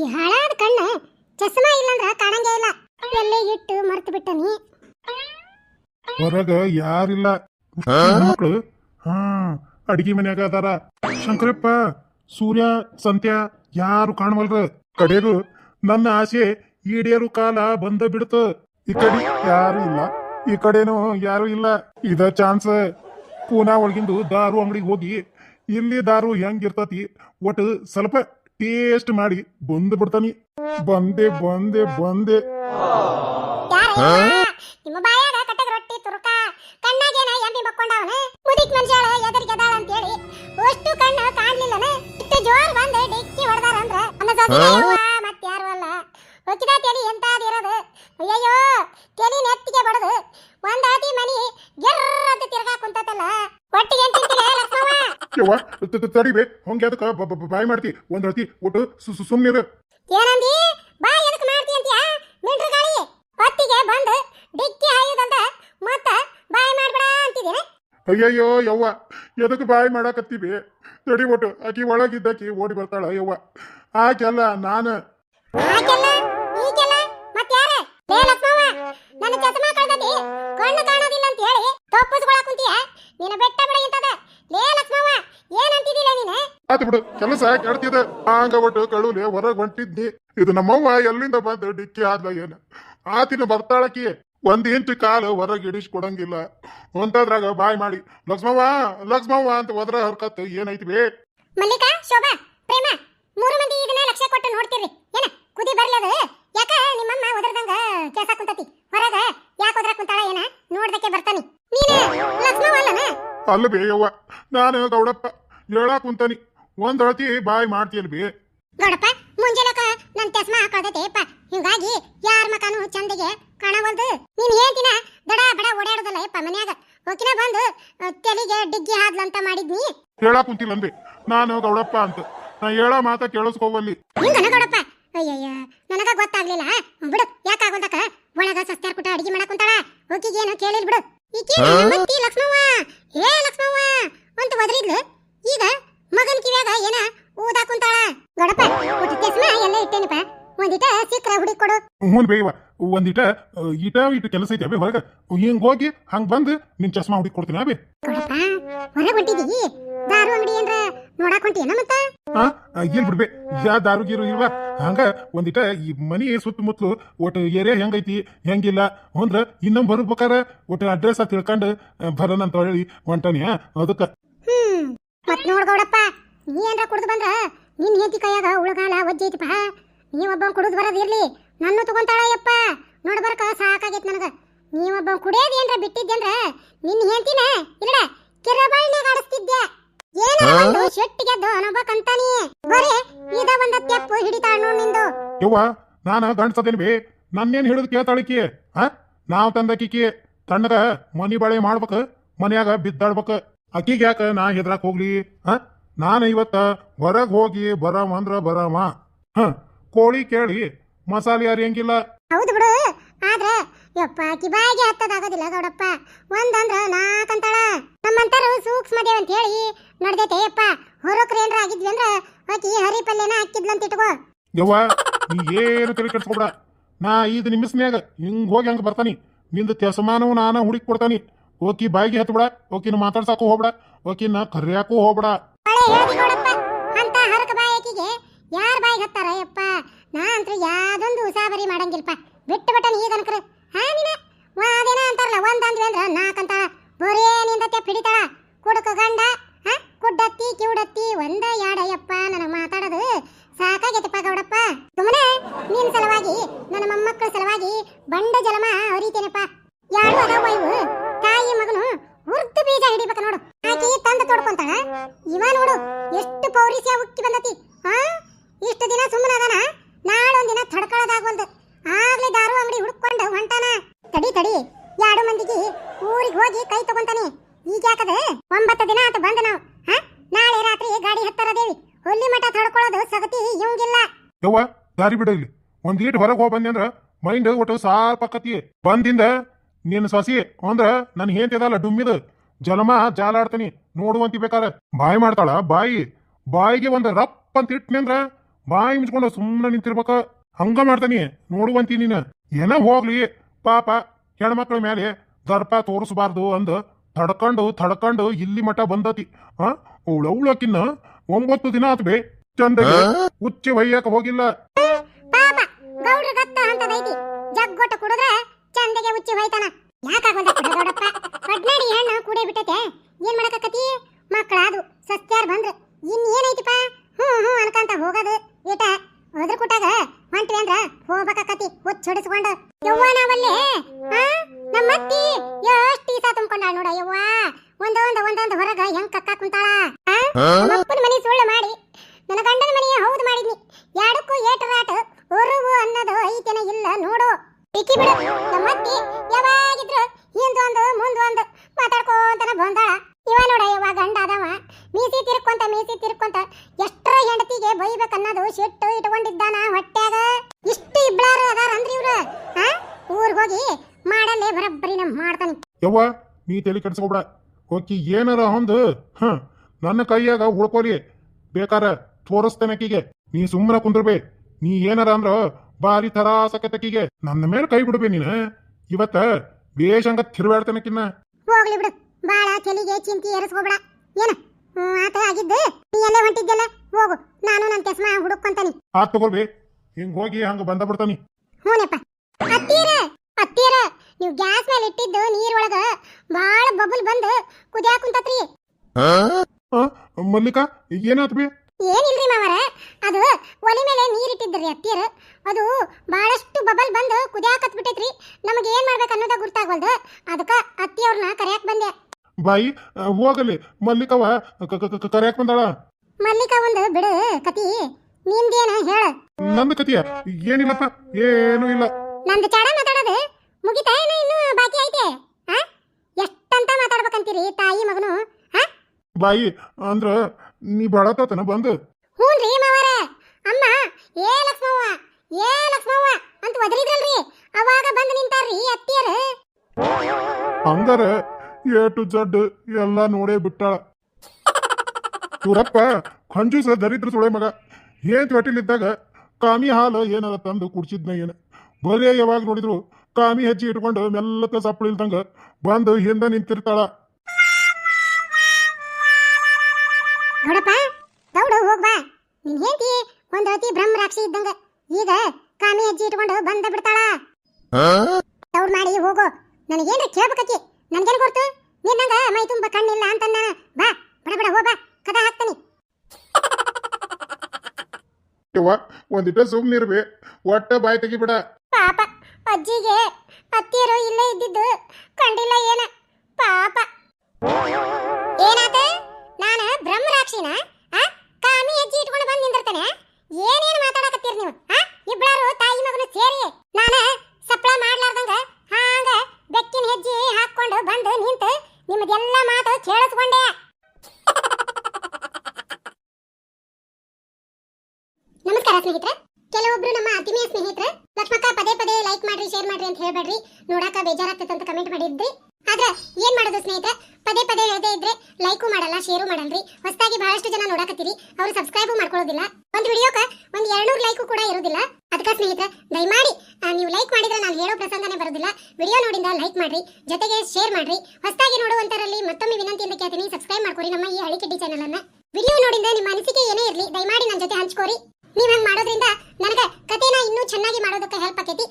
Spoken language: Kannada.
ಈ ಹಾಳಾದ ಕಣ್ಣ ಚಸ್ಮಾ ಇಲ್ಲಂದ್ರ ಕಾಣಂಗೇ ಇಲ್ಲ. ಎಲ್ಲೇ ಇಟ್ಟು ಮರ್ತು ಬಿಟ್ಟನಿ ಹೊರಗ ಯಾರಿಲ್ಲ. ಮಕ್ಕಳು ಹಾ ಅಡಿಗೆ ಮನ್ಯಾಗ ಅದಾರ. ಶಂಕರಪ್ಪ ಸೂರ್ಯ ಸಂತ್ಯ ಯಾರು ಕಾಣವಲ್ರ? ಕಡೆಗೂ ನನ್ನ ಆಸೆ ಈಡೇರು ಕಾಲ ಬಂದ ಬಿಡ್ತು. ಈ ಕಡೆ ಯಾರು ಇಲ್ಲ. ಈ ಕಡೆನೂ ಯಾರು ಇಲ್ಲ. ಇದ ಚಾನ್ಸ್. ಪೂನಾ ಒಳಗಿಂದು ದಾರು ಅಂಗಡಿಗೆ ಹೋಗಿ ಇಲ್ಲಿ ದಾರು ಹೆಂಗಿರ್ತತಿ ಒಟ್ಟು ಸ್ವಲ್ಪ ಟೇಸ್ಟ್ ಮಾಡಿ ಬಂದು ಬಿಡ್ತಾನಿ. ಬಂದೆ ಬಂದೆ ಬಂದೆ. ಯಾರ ನಿಮ್ಮ ಬಾಯಾಗ ರೊಟ್ಟಿ ತುರುಕ ಕಣ್ಣಾಗೇನ ಎಮ್ಮಿ ಬಕ್ಕೊಂಡವನ? ಮುದಿಕ್ ಮನುಷ್ಯಾಳ ಎದರಿಗೆ ಅದಾಳ ಅಂತ ಹೇಳಿ ಅಷ್ಟು ಕಣ್ಣು ಕಾಣ್ಲಿಲ್ಲನ? ಇಷ್ಟು ಜೋರ್ ಬಂದ ಡಿಕ್ಕಿ ಹೊಡೆದಾರ ಅಂದ್ರ ಮತ್ತೆ ಯಾರು ಅಲ್ಲ. ಹೊಕ್ಕಿದ ಎಂತಾದ ಇರೋದು ಅಯ್ಯಯ್ಯೋ ತಲಿ ನೆತ್ತಿಗೆ ಬಡದು ಒಂದಾದಿ ಮನಿ ಗೆರ್ರಂತ ತಿರ್ಗಾ ಕುಂತತಲ್ಲ ಒಟ್ಟಿಗೆ ಏನ್ ತಿಂತಿಲ್ಲ ಲಕ್ಷ್ಮವ್ವ ಯವ್ವ ತಡಿಬೆ ಹಂಗೆ ಅದಕ್ಕೆ ಬಾಯ್ ಮಾಡ್ತಿ. ಒಂದ್ ರತಿ ಒಟ್ಟು ಏನಂದಿ? ಬಾ ಎದಕ್ ಮಾಡ್ತಿ ಅಂತೀಯ? ಮಿಂಟ್ರ ಗಾಳಿ. ಹೊತ್ತಿಗೆ ಬಂದು ಡಿಕ್ಕಿ ಹಾಯುದಂತ ಮತ್ತ ಬಾಯ್ ಮಾಡ್ಬೇಡ ಅಂತಿದ್ದೀನಿ. ಅಯ್ಯಯ್ಯೋ ಯವ್ವ. ಎದಕ್ಕೆ ಬಾಯ್ ಮಾಡಾಕತ್ತೀವಿ ತಡಿ ಒಟ್ಟು. ಆಕಿ ಒಳಗಿದ್ದಕಿ ಓಡಿ ಬರ್ತಾಳ ಯವ್ವ. ಆಕೆಲ್ಲ ನಾನು ಆಕೆಲ್ಲ ಈಕೆಲ್ಲ ಮತ್ತೆ ಯಾರ ಲೇ ಲಕ್ಷ್ಮವ್ವ ನನ್ನ ಚಸ್ಮಾ ಕಳ್ದತಿ ಕಣ್ಣು ಕಾಣೋದಿಲ್ಲ ಅಂತ ಹೇಳಿ ತಪ್ಪಿಸ್ಕೊಳಕ್ ಕುಂತೀಯ ನಿನ್ನ ಬೆಟ್ಟ ಬಿಡ ಇಂತದ ಲೇ ಲಕ್ಷ್ಮವ್ವ ಏನಂತಿದ್ದಿಲ್ಲ ನೀನು ಆತು ಬಿಡು ಕೆಲಸ ಕೆಡ್ತಿದೆ ಹಂಗ ಒಟ್ಟು ಕಳುಲೆ ಹೊರಗ್ ಹೊಂಟಿದ್ನಿ ಇದು ನಮ್ಮವ್ವ ಎಲ್ಲಿಂದ ಬಂದು ಡಿಕ್ಕಿ ಆದ್ಲ ಏನ? ಆತಿನ ಬರ್ತಾಳಕಿ ಒಂದ್ ಇಂಚು ಕಾಲು ಹೊರಗೆ ಇಡಿಸ್ ಕೊಡಂಗಿಲ್ಲ ಹೊಂತದ್ರಾಗ ಬಾಯ್ ಮಾಡಿ ಲಕ್ಷ್ಮವ್ವ ಲಕ್ಷ್ಮವ್ವ ಅಂತ ಹೊದ್ರ ಹರ್ಕತ್ ಏನೈತಿ ಬೇ? ಮಲ್ಲಿಕಾ ಶೋಭಾ ಪ್ರೇಮ ಮೂರು ಮಂದಿ ಇದನ್ನ ಲಕ್ಷ ಕೊಟ್ಟು ನೋಡ್ತೀರಿ ಏನ ಕುದಿ ಬರ್ಲದು ಯಾಕ ನಿಮ್ಮಮ್ಮ ಒದ್ರದಂಗ ಕೆಲಸ ಕುಂತತಿ? ಹೊರಗ ಯಾಕ ಒದ್ರ ಕುಂತಾಳ ಏನ? ನೋಡ್ದಕ್ಕೆ ಬರ್ತಾನಿ. ನೀನ ಲಕ್ಷ್ಮವ್ವ ಅಲ್ಲನ? ಅಲ್ಲ ಬೇಯವ್ವ ನಾನು ಗೌಡಪ್ಪ ಹೇಳಾಕ್ ಕುಂತಾನಿ. ಒಂದ್ ರತಿ ಬಾಯ್ ಮಾಡ್ತೀಯಲ್ ನೋಡಪ್ಪ ಮುಂಜಾನೆ ಮುಂಜಾನಕ ನನ್ ಚಸ್ಮಾ ಹಾಕೋದೈತೆಪ್ಪ ಹಿಂಗಾಗಿ ಯಾರ ಮಕಾನು ಚಂದಿಗೆ ಕಾಣವಲ್ದು. ನೀನ್ ಹೇಳ್ತಿನ ದಡ ಬಡ ಓಡಾಡೋದಲ್ಲ ಯಪ್ಪ ಮನ್ಯಾಗ? ಹೋಕಿನ ಬಂದು ತೆಲಿಗೆ ಡಿಗ್ಗಿ ಹಾದ್ಲಂತ ಮಾಡಿದ್ನಿ. ಹೇಳಾ ಕುಂತಿಲ್ಲ ಅಂದೆ. ನಾನು ಗೌಡಪ್ಪ ಅಂತ. ನಾ ಹೇಳೋ ಮಾತ ಕೇಳಿಸ್ಕೋವಲ್ಲಿ. ಹಿಂಗನ ಗೌಡಪ್ಪ? ಅಯ್ಯಯ್ಯ ನನಗ ಗೊತ್ತಾಗ್ಲಿಲ್ಲ. ಬಿಡು ಯಾಕಾಗೋದಕ್ಕ ಒಳಗ ಸಸ್ತ್ಯಾರ್ ಕುಟ ಅಡಿಗೆ ಮಾಡಕ್ ಕುಂತಾಳ. ಏನು ಕೇಳಿಲ್ ಬಿಡು. ಈಕಿ ಮತ್ತಿ ಲಕ್ಷ್ಮವ್ವ ಏ ಲಕ್ಷ್ಮವ್ವ ಅಂತ ಒದರಿದ್ಲು ಈಗ ಮಗನ್ ಕಿವ್ಯಾಗ ಏನ ಊದಾ ಕುಂತಾಳ ಗೌಡಪ್ಪ ಒಟ್ಟು ಚಸ್ಮಾ ಎಲ್ಲ ಇಟ್ಟೇನಪ್ಪ ಒಂದಿಟ ಸಿಕ್ರ ಹುಡುಕ್ ಕೊಡು ಹ್ಞೂ ಬೇವ ಒಂದಿಟ ಇಟ ಇಟ ಕೆಲಸ ಐತೆ ಹೊರಗ. ಹಿಂಗ್ ಹೋಗಿ ಹಂಗ್ ಬಂದು ನಿನ್ ಚಸ್ಮಾ ಹುಡುಕಿ ಕೊಡ್ತೀನಿ ಅಬೆ. ದಾರು ಅಂಗಡಿ ಏನ್ರ ನೋಡಾಕ್ ಹೊಂಟಿಯೇನ ಮತ್ತ? ಹಾ ಏನ್ ಬಿಡ್ಬೆ ಯಾ ದಾರು ಗೀರು ಇಲ್ವಾ? ಹಂಗ ಒಂದಿಟ ಈ ಮನಿ ಸುತ್ತಮುತ್ತಲು ಒಟ್ಟು ಏರಿಯಾ ಹೆಂಗೈತಿ ಹೆಂಗಿಲ್ಲ ಅಂದ್ರ ಇನ್ನೊಂದ್ ಬರ್ಬೇಕಾರ ಒಟ್ಟು ಅಡ್ರೆಸ್ ತಿಳ್ಕೊಂಡು ಬರೋಣ ಅಂತ ಹೇಳಿ ಹೊಂಟಾನಿ ಅದಕ್ಕ. ಹ್ಮ್ ಮತ್ ನೋಡ್ ಗೌಡಪ್ಪ ನೀ ಏನ್ರ ಕುಡ್ದು ಬಂದ್ರ ನಿನ್ ಹೆಂಡತಿ ಕೈಯಾಗ ಉಳಗಾಲ ಒಜ್ಜಿ ನೀ ಒಬ್ಬ ಕುಡಿದು ಬರೋದಿರ್ಲಿ ನನ್ನ ತಗೊಂತಾಳ ಯಪ್ಪ. ನೋಡ್ಬರ್ಕ ಸಾಕಾಗೈತ್ ನನಗ. ನೀವೊಬ್ಬ ಕುಡಿಯೋದ್ ಏನ್ರ ಬಿಟ್ಟಿದ್ದೇನ್ರ ನಿನ್ನ ಹೇಳ್ತೀನ ಇಲ್ಲ ಕಿರಬಾಳ್ನಾಗ ಆಡಿಸ್ತಿದ್ದೆ. ಏನೋ ಒಂದು ಶೆಟ್ಟಿಗೆದ್ದು ಅನ್ಬೇಕಂತಾನಿ ಬರೀ ಇದ ಒಂದ ತೆಪ್ಪು ಹಿಡಿತಾಳ ನೋಡ್ ನಿಂದು. ಯವ್ವ ನಾನು ಗಂಡ್ಸದೇನಿ ಬೇ. ನನ್ನೇನ್ ಹಿಡಿದು ಕೇಳ್ತಾಳಿಕಿ ಹಾ? ತಂದ ತಂದಕಿಕಿ ತಣ್ಣಗ ಮನಿ ಬಳೆ ಮಾಡ್ಬೇಕು ಮನ್ಯಾಗ ಬಿದ್ದಾಡ್ಬೇಕು. ಅಕ್ಕಿಗೆ ಯಾಕ ನಾ ಹೆದ್ರಾಕ್ ಹೋಗ್ಲಿ? ಹಾ? ನಾನು ಇವತ್ತ ಹೊರಗೆ ಹೋಗಿ ಬರಮ ಅಂದ್ರ ಬರಮ ಹ? ಕೋಳಿ ಕೇಳಿ ಮಸಾಲೆ ಅರಿಯಂಗಿಲ್ಲ ಹೌದು ಬಿಡು. ಆದ್ರೆ ಯಪ್ಪ ಆಕಿ ಬಾಯಿಗೆ ಹತ್ತದಾಗೋದಿಲ್ಲ ಗೌಡಪ್ಪ. ಒಂದಂದ್ರ ನಾಕಂತಾಳ ನಮ್ಮಂತಾರು ಸೂಕ್ಷ್ಮದೇವ್ ಅಂತ ಹೇಳಿ ನಡ್ದೈತೆ ಯಪ್ಪ. ಹೊರಕ್ರ ಏನ್ರ ಆಗಿದ್ವಿ ಅಂದ್ರ ಆಕಿ ಹರಿ ಪಲ್ಯನ ಹಾಕಿದ್ಲಂತ ಇಟ್ಕೋ. ಯವ್ವ ನೀ ಏನು ತಲೆ ಕೆಡ್ಸ್ಕೊಬೇಡ. ನಾ ಐದು ನಿಮಿಷನ್ಯಾಗ ಹಿಂಗ್ ಹೋಗಿ ಹಂಗ ಬರ್ತಾನಿ. ನಿಂದ ತೆಸಮಾನವು ನಾನ ಹುಡುಕಿ ಕೊಡ್ತಾನಿ. ಓಕಿ ಬಾಯಿಗೆ ಬಿಡ ಓಕಿನ ಮಾತಾಡ್ಸಾಕು ಹೋಗ್ಬಿಡ ಓಕಿನ ಕರ್ಯಾಕು ಹೋಗ್ಬಿಡ. ಅಂತ ಹರಕ ಬಾಯಕಿಗೆ ಯಾರ ಬಾಯಿಗೆ ಹತ್ತಾರ ಯಪ್ಪ? ನಾ ಅಂತ ಯಾವ್ದೊಂದು ಉಸಾಬರಿ ಮಾಡಂಗಿಲ್ಪ. ಬಿಟ್ಟು ಬಿಟ್ಟ ನೀ ಅನ್ಕ್ರ ಹಾ ನೀನ? ವಾದೇನ ಅಂತಾರಲ್ಲ, ಒಂದ್ ಅಂದ್ವಿ ಅಂದ್ರ ನಾಕಂತಾಳ. ಬರೇ ನಿಂದತ್ತೆ ಪಿಡಿತಾಳ. ಕುಡುಕ ಗಂಡ, ಹಾ? ಕುಡ್ಡತ್ತಿ, ಕಿವುಡತ್ತಿ, ಒಂದ ಯಾಡ ಯಪ್ಪ ನನಗ ಮಾತಾಡೋದು ಸಾಕಾಗೈತಪ್ಪ ಗೌಡಪ್ಪ. ಸುಮ್ಮನೆ ನಿನ್ನ ಸಲುವಾಗಿ, ನನ್ನ ಮೊಮ್ಮಕ್ಕಳ ಸಲುವಾಗಿ ಬಂಡ ಜಲಮ ಹರಿತೇನಪ್ಪ. ಯಾರು ಅದಾವ ಇವು ತಾಯಿ ಮಗನು ಹುರ್ದು ಬೀಜ ಹಿಡಿಬೇಕ ನೋಡು. ಆಕಿ ತಂದ ತೊಡ್ಕೊಂತಾಳ. ಇವ ನೋಡು, ಎಷ್ಟು ಪೌರಿಸ್ಯ ಉಕ್ಕಿ ಬಂದತಿ ಹಾ ಇಷ್ಟು ದಿನ ಸುಮ್ಮನೆ ಅದಾನ ನಾಳೊಂದಿನ ತಡ್ಕೊಳ್ಳೋದಾಗವಲ್ದು ಆಗ್ಲೇ ದಾರು ಅಂಗಡಿ ಹುಡ್ಕೊಂಡು ಹೊಂಟಾನ ತಡಿ ತಡಿ ಎರಡು ಮಂದಿಗೆ ಊರಿಗೆ ಹೋಗಿ ಕೈ ತಗೊಂತಾನೆ ಈಗ ಯಾಕದ ಒಂಬತ್ತು ದಿನ ಆತ ಬಂದ ನಾವು ಹಾ ನಾಳೆ ರಾತ್ರಿ ಗಾಡಿ ಹತ್ತಾರ ದೇವಿ ಹುಲ್ಲಿ ತಡ್ಕೊಳ್ಳೋದು ಸಗತಿ ಇವಂಗಿಲ್ಲ. ಯವ್ವ, ದಾರಿ ಬಿಡ ಇಲ್ಲಿ. ಒಂದ್ ಲೀಟ್ ಹೊರಗೆ ಹೋಗಿ ಬಂದೆ ಅಂದ್ರ ಮೈಂಡ್ ಒಟ್ಟು ಸಾರ್ಪ ಆಕತಿ ಬಂದಿಂದ ನಿನ್ನ ಸೊಸಿ ಅಂದ್ರ ನನ್ ಹೇಂತಿದಲ್ಲ ಡುಮ್ಮಿದ. ಜಲಮ ಜಾಲಾಡ್ತೀನಿ. ನೋಡುವಂತಿ ಬೇಕಾದ್ರೆ ಬಾಯಿ ಮಾಡ್ತಾಳ, ಬಾಯಿ. ಬಾಯಿಗೆ ಒಂದ್ ರಪ್ ಅಂತ ಇಟ್ನಿ ಅಂದ್ರ ಬಾಯಿ ಮುಚ್ಕೊಂಡು ಸುಮ್ಮನೆ ನಿಂತಿರ್ಬೇಕ. ಹಂಗ ಮಾಡ್ತಾನಿ ನೋಡುವಂತಿ ನೀನ. ಏನ ಹೋಗ್ಲಿ, ಪಾಪ ಹೆಣ್ಮಕ್ಳ ಮೇಲೆ ದರ್ಪ ತೋರಿಸಬಾರ್ದು ಅಂದ ತಡ್ಕೊಂಡು ತಡ್ಕೊಂಡು ಇಲ್ಲಿ ಮಠ ಬಂದತಿ. ಆ ಅವಳಕಿನ್ನ ಒಂಬತ್ತು ದಿನ ಆತ್ಬೆ ಚಂದಗೆ ಉಚ್ಚಿ ಒಯ್ಯಕ ಹೋಗಿಲ್ಲ. ಪಾಪ ಗೌಡ್ರ ಗತ್ತ ಅಂತದೈತಿ ಜಗ್ಗೊಟ್ಟ ಕುಡಿದ್ರೆ ಚಂದಗೆ ಹುಚ್ಚಿ ಹೋಯ್ತಾನ ಯಾಕಾಗೊಂದ ದೊಡ್ಡಪ್ಪ ಒಡ್ನಾಡಿ ಹೆಣ್ಣು ಕೂಡೇ ಬಿಟ್ಟೈತೆ. ಏನ್ ಮಾಡಕತ್ತಿ ಮಕ್ಕಳಾದು ಸತ್ಯಾರ್ ಬಂದ್ರು. ಇನ್ ಏನೈತಿಪ್ಪ ಹ್ಞೂ ಹ್ಞೂ ಅನ್ಕಂತ ಹೋಗೋದು. ಏಟ ಹೋದ್ರ ಕುಟಾಗ ಹೊಂಟ್ವಿ ಅಂದ್ರ ಹೋಗ್ಬೇಕಾಕತಿ ಹುಚ್ಚ ಹೊಡಿಸ್ಕೊಂಡು. ಯವ್ವ ನಾವಲ್ಲಿ ಆ? ನಮ್ಮತ್ತಿ ಎಷ್ಟ್ ಈಸ ತುಂಬ್ಕೊಂಡಾಳ ನೋಡ ಯವ್ವ. ಒಂದೊಂದ ಒಂದೊಂದ್ ಹೊರಗ ಹೆಂಗ್ ಕಕ್ಕ ಕುಂತಾಳ? ನಮ್ಮಪ್ಪನ ಮನಿ ಸುಳ್ಳು ಮಾಡಿ ನನ್ನ ಗಂಡನ ಮನೆಯ ಹೌದು ಮಾಡಿದ್ನಿ. ಯಾಡಕ್ಕೂ ಏಟರಾಟ ಒರುವು ಅನ್ನೋದು ಐತೆನ ಇಲ್ಲ ನೋಡು. ಬಿಕ್ಕಿ ಬಿಡು. ನಮ್ಮತ್ತಿ ಯಾವಾಗಿದ್ರು ಹಿಂದೊಂದು ಮುಂದೊಂದು ಮಾತಾಡ್ಕೊಂತನ ಬಂದಾಳ ಇವ ನೋಡ, ಇವ ಗಂಡ ಅದಾವ. ಮೀಸಿ ತಿರ್ಕೊಂತ ಮೀಸಿ ತಿರ್ಕೊಂತ ಎಷ್ಟರ ಹೆಂಡತಿಗೆ ಬೈಬೇಕನ್ನೋದು ಸಿಟ್ಟು ಇಟ್ಕೊಂಡಿದ್ದಾನ ಹೊಟ್ಯಾಗ. ಇಷ್ಟು ಇಬ್ಳಾರು ಅದಾರ ಅಂದ್ರಿ ಇವ್ರು, ಆ? ಊರಿಗೆ ಹೋಗಿ ಮಾಡಲ್ಲೇ ಬರಬ್ಬರಿ ನಮ್ ಮಾಡ್ತಾನೆ. ಯವ್ವ, ನೀ ತಲೆ ಕೆಡಿಸ್ಕೊಬಿಡ. ಹೋಗಿ ಏನಾರ ಒಂದು, ಹ, ನನ್ನ ಕೈಯಾಗ ಉಳ್ಕೊಲಿ. ಬೇಕಾರ ತೋರಿಸ್ತೇನೆ ಆಕಿಗೆ. ನೀ ಸುಮ್ಮನೆ ಕುಂದ್ರಬೇ. ನೀ ಏನಾರ ಅಂದ್ರ ಬಾರಿ ತರಾಸಕತಕಿಗೆ ನನ್ನ ಮೇಲೆ ಕೈ ಬಿಡ್ಬೇ ನೀನು. ಇವತ್ತ ಬೇಷಂಗ ತಿರುವಾಡ್ತೇನಕಿನ್ನ ಹೋಗ್ಲಿ ಬಿಡು. ಬಾಳ ತಲೆಗೆ ಚಿಂತಿ ಏರಿಸ್ಕೋಬೇಡ ಏನ? ಆತ ಆಗಿದ್ದು. ನೀ ಎಲ್ಲೇ ಹೊಂಟಿದ್ದೆಲ್ಲ ಹೋಗು. ನಾನು ನನ್ನ ಕೆಸ್ಮ ಹುಡುಕೊಂತಾನಿ ಆ ತಗೊಳ್ಬಿ. ಹಿಂಗ್ ಹೋಗಿ ಹಂಗ ಬಂದ ಬಿಡ್ತಾನಿ. ಹ್ಞೂನಪ್ಪ ಅತ್ತೀರ ಅತ್ತೀರ ನೀವು ಗ್ಯಾಸ್ ಮೇಲೆ ಇಟ್ಟಿದ್ದು ನೀರೊಳಗ ಬಾಳ ಬಬಲ್ ಬಂದು ಕುದಿಯಾಕುಂತತ್ರಿ ಮಲ್ಲಿಕಾ ಏನಾತ್ ಬೇ? ಏನಿಲ್ರಿ ಮಾವರ? ಅದು ಒಲಿ ಮೇಲೆ ನೀರ್ ಅತ್ತಿಯರು. ಅದು ಬಹಳಷ್ಟು ಬಬಲ್ ಬಂದು ಕುದಿಯಾಕತ್ ಬಿಟ್ಟೈತ್ರಿ. ನಮಗೆ ಏನ್ ಮಾಡ್ಬೇಕು ಅನ್ನೋದ ಗುರ್ತಾಗವಲ್ದು. ಅದಕ್ಕ ಅತ್ತಿಯವ್ರನ್ನ ಕರೆಯಾಕ್ ಬಂದೆ. ಬಾಯಿ ಹೋಗಲಿ. ಮಲ್ಲಿಕವ ಕರೆಯಕ್ ಬಂದಾಳ. ಮಲ್ಲಿಕ ಒಂದು ಬಿಡು ಕತಿ ನಿಮ್ದೇನ ಹೇಳ. ನಂದು ಕತಿಯ? ಏನಿಲ್ಲಪ್ಪ ಏನು ಇಲ್ಲ. ನಂದು ಚಾಡ ಮಾತಾಡೋದು. ಮುಗಿತಾ ಏನೋ ಇನ್ನೂ ಬಾಕಿ ಐತೆ? ಎಷ್ಟಂತ ಮಾತಾಡ್ಬೇಕಂತೀರಿ ತಾಯಿ ಮಗನು? ಬಾಯಿ ಅಂದ್ರ ನೀ ಬಳತತನ ಬಂದು. ಹ್ಞೂನ್ರಿ ಮಾವರ. ಅಮ್ಮ ಏ ಲಕ್ಷ್ಮವ್ವ ಏ ಲಕ್ಷ್ಮವ್ವ ಅಂತ ಒದರಿದ್ರಲ್ರಿ. ಅವಾಗ ಬಂದು ನಿಂತಾರ್ರಿ ಅತ್ತಿಯರ. ಹಂಗಾರ ಎ ಟು ಜಡ್ ಎಲ್ಲ ನೋಡೇ ಬಿಟ್ಟಾಳ. ಇವರಪ್ಪ ಕಂಜೂಸ ದರಿದ್ರ ಸುಳೆ ಮಗ. ಏನ್ ತೊಟ್ಟಿಲಿದ್ದಾಗ ಕಾಮಿ ಹಾಲು ಏನಾರ ತಂದು ಕುಡ್ಸಿದ್ನ ಏನು? ಬರೇ ಯಾವಾಗ ನೋಡಿದ್ರು ಕಾಮಿ ಹೆಜ್ಜೆ ಇಟ್ಕೊಂಡು ಮೆಲ್ಲತ್ತ ಸಪ್ಪಳಿಲ್ದಂಗ ಬಂದು ಹಿಂದೆ ನಿಂತಿರ್ತಾಳ. ನೋಡಪ್ಪ ದೌಡು ಹೋಗ್ಬಾ ನಿನ್ ಹೆಂಡತಿ ಒಂದ್ ಅತಿ ಬ್ರಹ್ಮರಾಕ್ಷಿ ಇದ್ದಂಗ ಈಗ ಕಾಮಿ ಹೆಜ್ಜೆ ಇಟ್ಕೊಂಡು ಬಂದ ಬಿಡ್ತಾಳ. ದೌಡ್ ಮಾಡಿ ಹೋಗು. ನನಗೇನ್ರ ಕೇಳ್ಬೇಕಿ ನನ್ಗೇನ್ ಗೊತ್ತು? ನಿನ್ನಂಗ ಮೈ ತುಂಬ ಕಣ್ಣಿಲ್ಲ ಅಂತನ್ನ ಬಾ ಬಡ ಬಡ ಹೋಗ ಕದ ಹಾಕ್ತಾನಿ. ಒಂದಿಟ ಸುಮ್ನಿರ್ಬಿ ಒಟ್ಟ ಬಾಯಿ ತೆಗಿಬಿಡ. ಪಾಪ ಅಜ್ಜಿಗೆ ಅತ್ತಿಯರು ಇಲ್ಲೇ ಇದ್ದಿದ್ದು ಕಂಡಿಲ್ಲ ಏನ? ಪಾಪ. ಏನಾತ? ನಾನ ಬ್ರಹ್ಮರಾಕ್ಷಿನ ಕಾಮಿ ಹೆಜ್ಜೆ ಇಟ್ಕೊಂಡು ಬಂದು ನಿಂದಿರ್ತಾನೆ. ಏನೇನು ಮಾತಾಡಕತ್ತೀರಿ ನೀವು, ಆ? ಇಬ್ಳಾರು ತಾಯಿ ಮಗನ ಸೇರಿ. ನಾನು ಸಪ್ಳ ಮಾಡ್ಲಾರ್ದಂಗ ಹಾಂಗ ಬೆಕ್ಕಿನ ಹೆಜ್ಜೆ ಹಾಕೊಂಡು ಬಂದು ನಿಂತು ನಿಮ್ಮದೆಲ್ಲ ಮಾತು ಕೇಳಿಸ್ಕೊಂಡೆ. ನಮಸ್ಕಾರ ಸ್ನೇಹಿತರೆ. ಕೆಲವೊಬ್ರು ನಮ್ಮ ಆತ್ಮೀಯ ಸ್ನೇಹಿತರೆ, ಲಕ್ಷ್ಮಕ್ಕ ಪದೇ ಪದೇ ಲೈಕ್ ಮಾಡ್ರಿ ಶೇರ್ ಮಾಡ್ರಿ ಅಂತ ಹೇಳ್ಬೇಡ್ರಿ. ನೋಡಾಕ ಬೇಜಾರಾಗ್ತದೆ ಅಂತ ಕಮೆಂಟ್ ಮಾಡಿದ್ರಿ. ಆದ್ರೆ ಏನ್ ಮಾಡೋದು ಸ್ನೇಹಿತರೆ? ಪದೇ ಪದೇ ಹೇಳದೇ ಇದ್ರೆ ಲೈಕು ಮಾಡಲ್ಲ ಶೇರು ಮಾಡಲ್ರಿ ಹೊಸದಾಗಿ ಬಹಳಷ್ಟು ಜನ ನೋಡಕತ್ತೀರಿ. ಅವರು ಸಬ್ಸ್ಕ್ರೈಬ್ ಮಾಡ್ಕೊಳ್ಳೋದಿಲ್ಲ. ಒಂದು ವಿಡಿಯೋಕ ಒಂದ್ ಎರಡ್ನೂರು ಲೈಕು ಕೂಡ ಇರೋದಿಲ್ಲ. ಅದಕ್ಕೆ ಸ್ನೇಹಿತರೆ, ದಯಮಾಡಿ ನೀವು ಲೈಕ್ ಮಾಡಿದ್ರೆ ನಾನು ಹೇಳೋ ಪ್ರಸಂಗನೇ ಬರೋದಿಲ್ಲ. ವಿಡಿಯೋ ನೋಡಿದ ಲೈಕ್ ಮಾಡ್ರಿ. ಜೊತೆಗೆ ಶೇರ್ ಮಾಡ್ರಿ. ಹೊಸದಾಗಿ ನೋಡುವಂತರಲ್ಲಿ ಮತ್ತೊಮ್ಮೆ ವಿನಂತಿಯಿಂದ ಕೇಳ್ತೀನಿ. ಸಬ್ಸ್ಕ್ರೈಬ್ ಮಾಡ್ಕೊರಿ ನಮ್ಮ ಈ ಹಳಿಕೆಡ್ಡಿ ಚಾನಲ್ ಅನ್ನ. ವಿಡಿಯೋ ನೋಡಿಂದ ನಿಮ್ಮ ಅನಿಸಿಕೆ ಏನೇ ಇರಲಿ, ದಯಮಾಡಿ ನನ್ನ ಜೊತೆ ಹಂಚ್ಕೋರಿ. ನೀವು ಹಂಗೆ ಮಾಡೋದ್ರಿಂದ ನನಗೆ ಕಥೆನ ಇನ್ನೂ ಚೆನ್ನಾಗಿ ಮಾಡೋದಕ್ಕೆ ಹೆಲ್ಪ್ ಆಕೈತಿ.